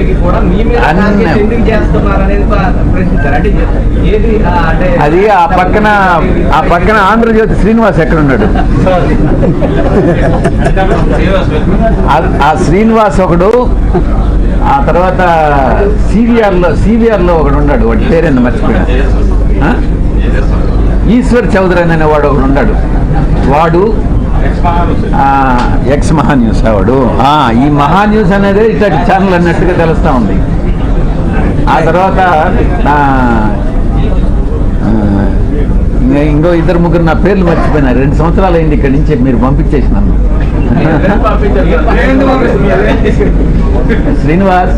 ఉన్నప్పటికీ కూడా మీ మీద అన్న- టార్గెట్ ఎందుకు చేస్తున్నారు అనేది బా- ప్రశ్నించారు అంటే ఏది ఆ, అంటే అది ఆ పక్కన ఆ పక్కన ఆంధ్రజ్యోతి శ్రీనివాస్ ఎక్కడ ఉన్నాడు ఆ- శ్రీనివాస్ ఒకడు ఆ తర్వాత సివిఆర్లో సివిఆర్లో ఒకడు ఉన్నాడు వాడి పేరేంది మర్చిపోయాడు? ఈశ్వర్ చౌదరి అనే వాడు ఒకడు ఉన్నాడు. వాడు ఎక్స్ మహా న్యూస్ వాడు ఆ, ఈ మహా న్యూస్ అనేది ఇట్లాంటి ఛానల్ అన్నట్టుగా తెలుస్తా ఉంది. ఆ తర్వాత ఇంకా ఇద్దరు ముగ్గురు నా పేర్లు మర్చిపోయినా రెండు సంవత్సరాలు అయింది ఇక్కడి నుంచి మీరు పంపించేసి నన్ను శ్రీనివాస్.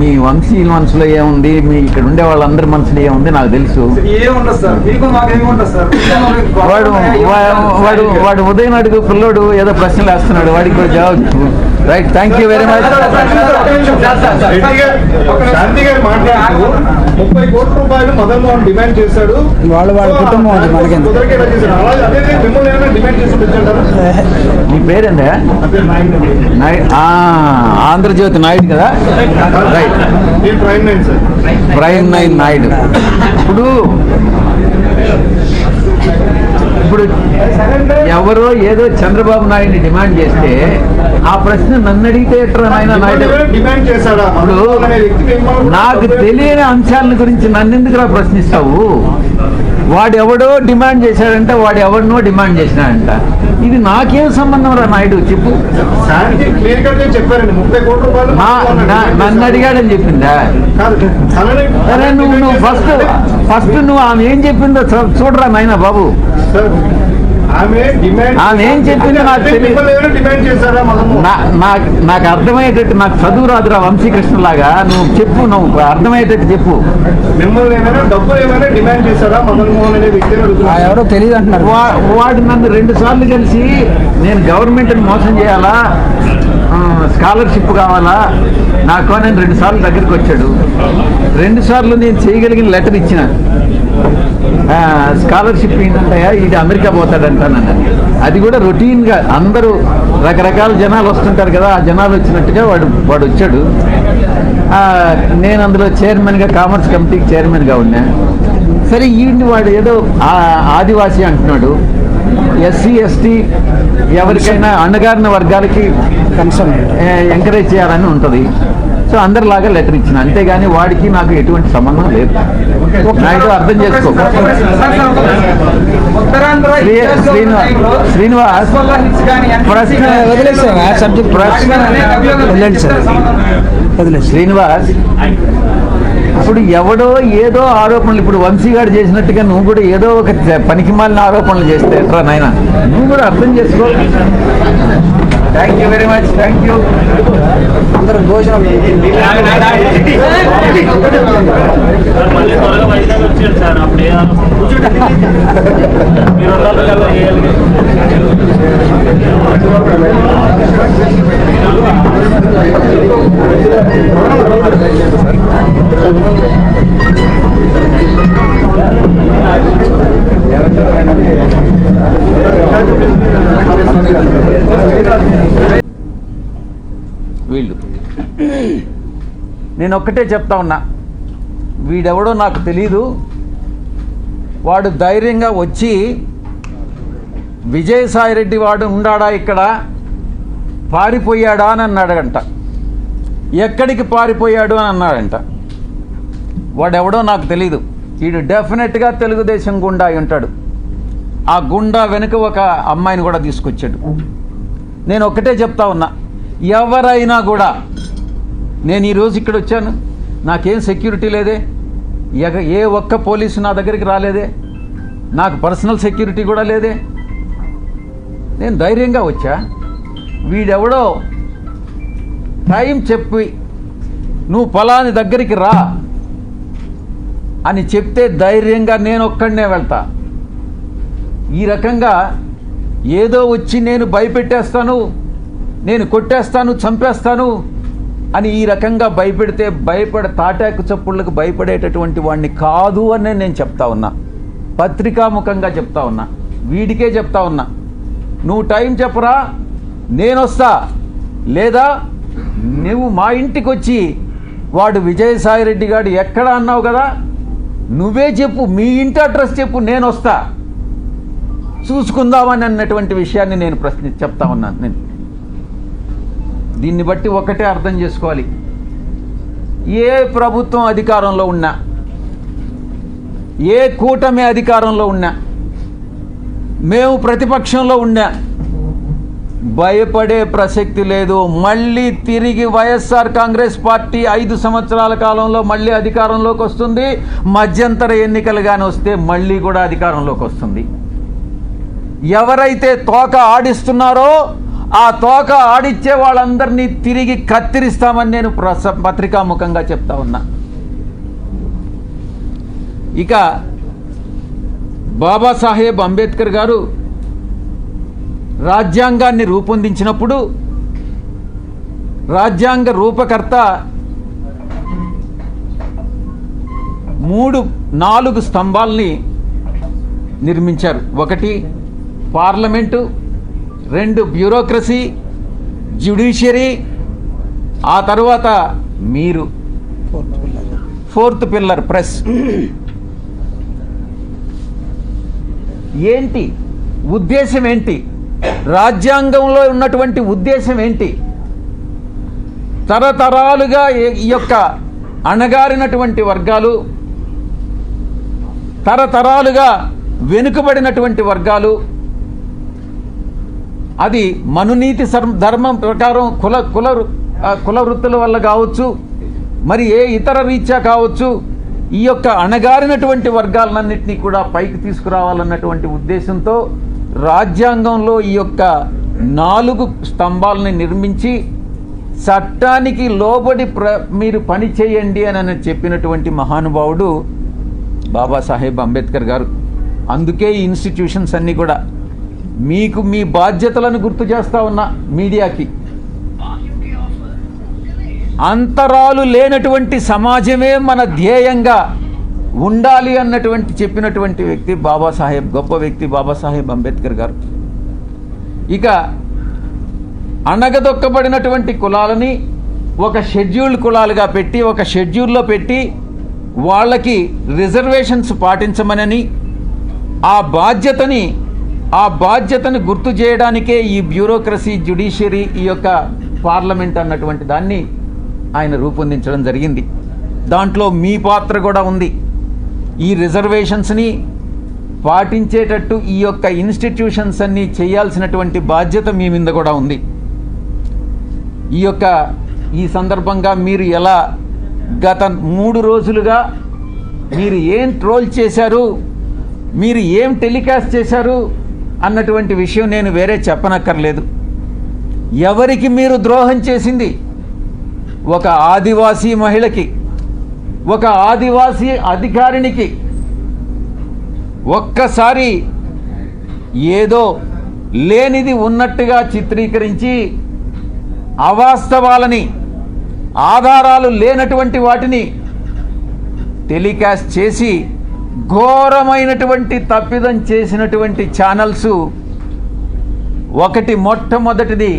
మీ వంశీ మనసులో ఏముంది? మీ ఇక్కడ ఉండే వాళ్ళందరి మనసులో ఏముంది? నాకు తెలుసు. వాడు వాడు వాడు ఉదయం అడుగు పిల్లోడు ఏదో ప్రశ్నలు వేస్తున్నాడు. వాడికి కూడా జవాబు right thank you very much Shanti గారు ముప్పై కోట్ల రూపాయలు మదన్ మోహన్ డిమాండ్ చేశాడు. వాళ్ళ వాళ్ళ కుటుంబం అది పెట్టారు నీ ఆ, ఆంధ్రజ్యోతి నాయుడు కదా? Right Prime nine Naidu. ఇప్పుడు ఇప్పుడు ఎవరో ఏదో చంద్రబాబు నాయుడిని డిమాండ్ చేస్తే ఆ ప్రశ్న నన్ను అడిగితే డిమాండ్ చేశాడా? నాకు తెలియని అంశాల గురించి నన్ను ఎందుకురా ప్రశ్నిస్తావు? వాడు ఎవడో డిమాండ్ చేశాడంటే వాడు ఎవడినో డిమాండ్ చేసినాడంట. ఇది నాకేం సంబంధం రా నాయుడు? చెప్పు. నన్ను. అడిగాడని చెప్పిందా? సరే నువ్వు నువ్వు ఫస్ట్ ఫస్ట్ నువ్వు ఆమె ఏం చెప్పిందో చూడరా నాయన బాబు. ఆమె డిమాండ్ ఆమె ఏం చెప్పిందో నాకు తెలియదు. నాకు నాకు అర్థమయ్యేటట్టు నాకు చదువు రాదురా వంశీకృష్ణలాగా. నువ్వు చెప్పు నువ్వు అర్థమయ్యేటట్టు చెప్పు. ఎవరో తెలియదు అంటున్నారు. వాడు నన్ను రెండు సార్లు కలిసి నేను గవర్నమెంట్ని మోసం చేయాలా? స్కాలర్షిప్ కావాలా? నాకు నేను రెండు సార్లు దగ్గరికి వచ్చాడు. రెండు సార్లు నేను చేయగలిగిన లెటర్ ఇచ్చిన. స్కాలర్షిప్ ఏంటంటయా ఇది అమెరికా పోతాడంటానని అది కూడా రొటీన్గా అందరూ రకరకాల జనాలు వస్తుంటారు కదా ఆ జనాలు వచ్చినట్టుగా వాడు వాడు వచ్చాడు. నేను అందులో చైర్మన్గా కామర్స్ కమిటీకి చైర్మన్గా ఉన్నా. సరే ఈయన్ని వాడు ఏదో ఆ- ఆదివాసీ అంటున్నాడు. ఎస్సీ ఎస్టీ ఎవరికైనా అణగారిన వర్గాలకి కన్సర్న్ ఎంకరేజ్ చేయాలని ఉంటుంది. సో అందరిలాగా లెటర్ ఇచ్చిన. అంతేగాని వాడికి నాకు ఎటువంటి సంబంధం లేదు. నాయుడు అర్థం చేసుకో. శ్రీనివాస్ ప్రశ్న ప్రశ్న సార్ శ్రీనివాస్ ఇప్పుడు ఎవడో ఏదో ఆరోపణలు ఇప్పుడు వంశీగాడు చేసినట్టుగా నువ్వు కూడా ఏదో ఒక పనికి మాలిన ఆరోపణలు చేస్తే ఎట్రా నాయన? నువ్వు కూడా అర్థం చేసుకో. Thank you very much thank you అందరూ భోజనం మళ్ళీ త్వరగా వీళ్ళు. నేను ఒక్కటే చెప్తా ఉన్నా. వీడెవడో నాకు తెలీదు. వాడు ధైర్యంగా వచ్చి విజయసాయిరెడ్డి వాడు ఉండాడా ఇక్కడ? పారిపోయాడా అని అన్నాడంట. ఎక్కడికి పారిపోయాడు అని అన్నాడంట. వాడెవడో నాకు తెలీదు. వీడు డెఫినెట్గా తెలుగుదేశం గుండా ఉంటాడు. ఆ గుండా వెనుక ఒక అమ్మాయిని కూడా తీసుకొచ్చాడు. నేను ఒక్కటే చెప్తా ఉన్నా. ఎవరైనా కూడా నేను ఈరోజు ఇక్కడ వచ్చాను. నాకేం సెక్యూరిటీ లేదే. ఎగ ఏ ఒక్క పోలీసు నా దగ్గరికి రాలేదే. నాకు పర్సనల్ సెక్యూరిటీ కూడా లేదే. నేను ధైర్యంగా వచ్చా. వీడెవడో టైం చెప్పి నువ్వు పొలాని దగ్గరికి రా అని చెప్తే ధైర్యంగా నేను ఒక్కడనే వెళ్తా. ఈ రకంగా ఏదో వచ్చి నేను భయపెట్టేస్తాను నేను కొట్టేస్తాను చంపేస్తాను అని ఈ రకంగా భయపెడితే భయపడ తాటాకు చప్పుళ్ళకు భయపడేటటువంటి వాడిని కాదు అని నేను చెప్తా ఉన్నా. పత్రికాముఖంగా చెప్తా ఉన్నా. వీడికే చెప్తా ఉన్నా. నువ్వు టైం చెప్పరా? నేనొస్తా. లేదా నువ్వు మా ఇంటికి వచ్చి వాడు విజయసాయిరెడ్డి గారు ఎక్కడ అన్నావు కదా? నువ్వే చెప్పు మీ ఇంటి అడ్రస్ చెప్పు నేను వస్తా చూసుకుందామని అన్నటువంటి విషయాన్ని నేను ప్రశ్న చెప్తా ఉన్నాను. నేను దీన్ని బట్టి ఒకటే అర్థం చేసుకోవాలి. ఏ ప్రభుత్వం అధికారంలో ఉన్నా ఏ కూటమి అధికారంలో ఉన్నా మేము ప్రతిపక్షంలో ఉన్నా భయపడే ప్రసక్తి లేదు. మళ్ళీ తిరిగి వైఎస్ఆర్ కాంగ్రెస్ పార్టీ ఐదు సంవత్సరాల కాలంలో మళ్ళీ అధికారంలోకి వస్తుంది. మధ్యంతర ఎన్నికలు కానీ వస్తే మళ్ళీ కూడా అధికారంలోకి వస్తుంది. ఎవరైతే తోక ఆడిస్తున్నారో ఆ తోక ఆడిచ్చే వాళ్ళందరినీ తిరిగి కత్తిరిస్తామని నేను ప్రస పత్రికాముఖంగా చెప్తా ఉన్నా. ఇక బాబాసాహెబ్ అంబేద్కర్ గారు రాజ్యాంగాన్ని రూపొందించినప్పుడు రాజ్యాంగ రూపకర్త మూడు నాలుగు స్తంభాల్ని నిర్మించారు. ఒకటి పార్లమెంటు రెండు బ్యూరోక్రసీ జ్యుడిషియరీ ఆ తర్వాత మీరు. Fourth pillar press. ఏంటి? ఉద్దేశం ఏంటి? రాజ్యాంగంలో ఉన్నటువంటి ఉద్దేశం ఏంటి? తరతరాలుగా ఈ- ఈ యొక్క అణగారినటువంటి వర్గాలు తరతరాలుగా వెనుకబడినటువంటి వర్గాలు అది మనునీతి ధర్మం ప్రకారం కుల కుల వృ- కుల వృత్తుల వల్ల కావచ్చు మరి ఏ ఇతర రీత్యా కావచ్చు ఈ యొక్క అణగారినటువంటి వర్గాలన్నింటినీ కూడా పైకి తీసుకురావాలన్నటువంటి ఉద్దేశంతో రాజ్యాంగంలో ఈ యొక్క నాలుగు స్తంభాలని నిర్మించి చట్టానికి లోబడి ప్ర మీరు పని చేయండి అని అని చెప్పినటువంటి మహానుభావుడు బాబాసాహెబ్ అంబేద్కర్ గారు. అందుకే ఈ ఇన్స్టిట్యూషన్స్ అన్నీ కూడా మీకు మీ బాధ్యతలను గుర్తు చేస్తా ఉన్నా మీడియాకి. అంతరాలు లేనటువంటి సమాజమే మన ధ్యేయంగా ఉండాలి అన్నటువంటి చెప్పినటువంటి వ్యక్తి బాబాసాహెబ్ గొప్ప వ్యక్తి బాబాసాహెబ్ అంబేద్కర్ గారు. ఇక అణగదొక్కబడినటువంటి కులాలని ఒక షెడ్యూల్డ్ కులాలుగా పెట్టి ఒక షెడ్యూల్లో పెట్టి వాళ్ళకి రిజర్వేషన్స్ పాటించమనని ఆ బాధ్యతని ఆ బాధ్యతను గుర్తు చేయడానికే ఈ బ్యూరోక్రసీ జ్యుడిషియరీ ఈ యొక్క పార్లమెంట్ అన్నటువంటి దాన్ని ఆయన రూపొందించడం జరిగింది. దాంట్లో మీ పాత్ర కూడా ఉంది. ఈ రిజర్వేషన్స్ని పాటించేటట్టు ఈ యొక్క ఇన్స్టిట్యూషన్స్ అన్నీ చేయాల్సినటువంటి బాధ్యత మీ మీద కూడా ఉంది. ఈ యొక్క ఈ సందర్భంగా మీరు ఎలా గత మూడు రోజులుగా మీరు ఏం ట్రోల్ చేశారు మీరు ఏం టెలికాస్ట్ చేశారు అన్నటువంటి విషయం నేను వేరే చెప్పనక్కర్లేదు. ఎవరికి మీరు ద్రోహం చేసింది? ఒక ఆదివాసీ మహిళకి ఒక ఆదివాసీ అధికారినికి ఒక్కసారి ఏదో లేనిది ఉన్నట్టుగా చిత్రీకరించి అవాస్తవాలని ఆధారాలు లేనటువంటి వాటిని టెలికాస్ట్ చేసి ఘోరమైనటువంటి తప్పిదం చేసినటువంటి ఛానల్స్. ఒకటి మొట్టమొదటిది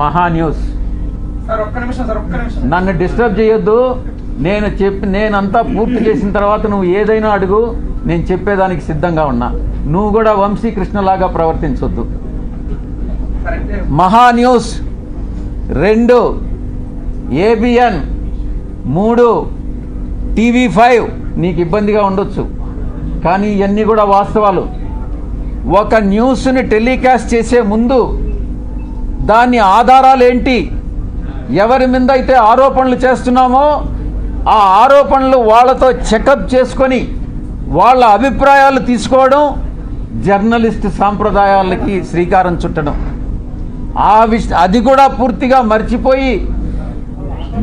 మహా న్యూస్. నన్ను డిస్టర్బ్ చేయొద్దు. నేను చెప్పి నేనంతా పూర్తి చేసిన తర్వాత నువ్వు ఏదైనా అడుగు నేను చెప్పేదానికి సిద్ధంగా ఉన్నా. నువ్వు కూడా వంశీకృష్ణలాగా ప్రవర్తించొద్దు. మహా న్యూస్ రెండు ఏబిఎన్ మూడు టీవీ ఫైవ్. నీకు ఇబ్బందిగా ఉండొచ్చు. కానీ ఇవన్నీ కూడా వాస్తవాలు. ఒక న్యూస్ని టెలికాస్ట్ చేసే ముందు దాని ఆధారాలు ఏంటి ఎవరి మీద అయితే ఆరోపణలు చేస్తున్నామో ఆ ఆరోపణలు వాళ్ళతో చెకప్ చేసుకొని వాళ్ళ అభిప్రాయాలు తీసుకోవడం జర్నలిస్ట్ సాంప్రదాయాలకి శ్రీకారం చుట్టడం. ఆ విష అది కూడా పూర్తిగా మర్చిపోయి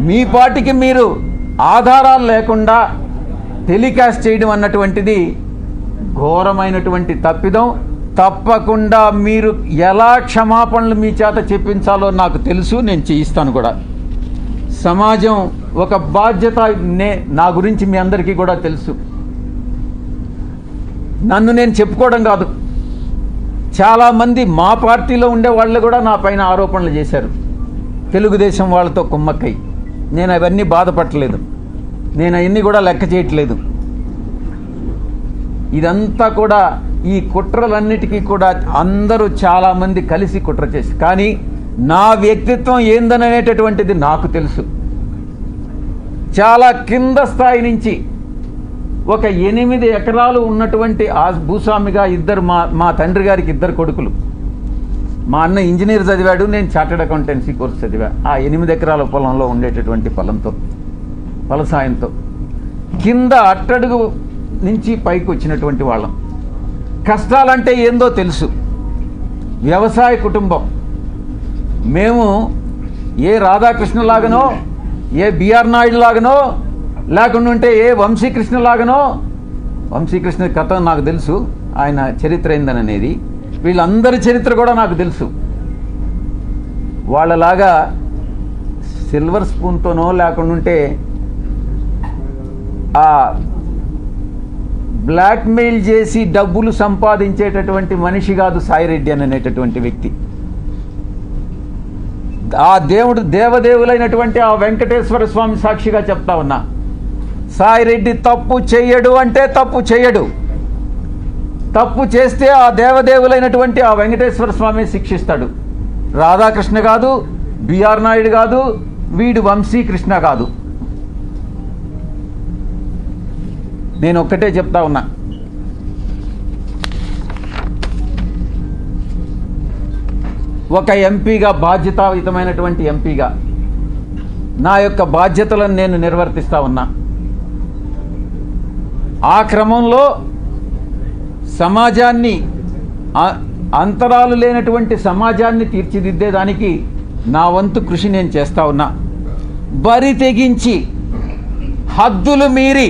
మీ పాటికి మీరు ఆధారాలు లేకుండా టెలికాస్ట్ చేయడం అన్నటువంటిది ఘోరమైనటువంటి తప్పిదం. తప్పకుండా మీరు ఎలా క్షమాపణలు మీ చేత చెప్పించాలో నాకు తెలుసు నేను చేయిస్తాను కూడా. సమాజం ఒక బాధ్యత నే నా గురించి మీ అందరికీ కూడా తెలుసు. నన్ను నేను చెప్పుకోవడం కాదు. చాలామంది మా పార్టీలో ఉండే వాళ్ళు కూడా నా పైన ఆరోపణలు చేశారు. తెలుగుదేశం వాళ్ళతో కుమ్మక్కై. నేను అవన్నీ బాధపడలేదు. నేను అవన్నీ కూడా లెక్క చేయట్లేదు. ఇదంతా కూడా ఈ కుట్రలన్నిటికీ కూడా అందరూ చాలామంది కలిసి కుట్ర చేసి కానీ నా వ్యక్తిత్వం ఏందననేటటువంటిది నాకు తెలుసు. చాలా కింద స్థాయి నుంచి ఒక ఎనిమిది ఎకరాలు ఉన్నటువంటి ఆ భూస్వామిగా ఇద్దరు మా మా తండ్రి గారికి ఇద్దరు కొడుకులు. మా అన్న ఇంజనీర్ చదివాడు నేను చార్టెడ్ అకౌంటెన్సీ కోర్స్ చదివా. ఆ ఎనిమిది ఎకరాల పొలంలో ఉండేటటువంటి పొలంతో ఫలసాయంతో కింద అట్టడుగు నుంచి పైకి వచ్చినటువంటి వాళ్ళం. కష్టాలంటే ఏందో తెలుసు. వ్యవసాయ కుటుంబం. మేము ఏ రాధాకృష్ణలాగనో ఏ బిఆర్ నాయుడు లాగనో లేకుండా ఉంటే ఏ వంశీకృష్ణ లాగనో వంశీకృష్ణ కథ నాకు తెలుసు. ఆయన చరిత్ర ఏందననేది. వీళ్ళందరి చరిత్ర కూడా నాకు తెలుసు. వాళ్ళలాగా సిల్వర్ స్పూన్తోనో లేకుండా ఉంటే బ్లాక్మెయిల్ చేసి డబ్బులు సంపాదించేటటువంటి మనిషి కాదు సాయిరెడ్డి అని అనేటటువంటి వ్యక్తి. ఆ దేవుడు దేవదేవులైనటువంటి ఆ వెంకటేశ్వర స్వామి సాక్షిగా చెప్తా ఉన్నా. సాయిరెడ్డి తప్పు చెయ్యడు అంటే తప్పు చెయ్యడు. తప్పు చేస్తే ఆ దేవదేవులైనటువంటి ఆ వెంకటేశ్వర స్వామి శిక్షిస్తాడు. రాధాకృష్ణ కాదు బిఆర్ నాయుడు కాదు వీడు వంశీకృష్ణ కాదు. నేను ఒక్కటే చెప్తా ఉన్నా. ఒక ఎంపీగా బాధ్యతాయుతమైనటువంటి ఎంపీగా నా యొక్క బాధ్యతలను నేను నిర్వర్తిస్తా ఉన్నా. ఆ క్రమంలో సమాజాన్ని అంతరాలు లేనటువంటి సమాజాన్ని తీర్చిదిద్దేదానికి నా వంతు కృషి నేను చేస్తా ఉన్నా. బరి తెగించి హద్దులు మీరి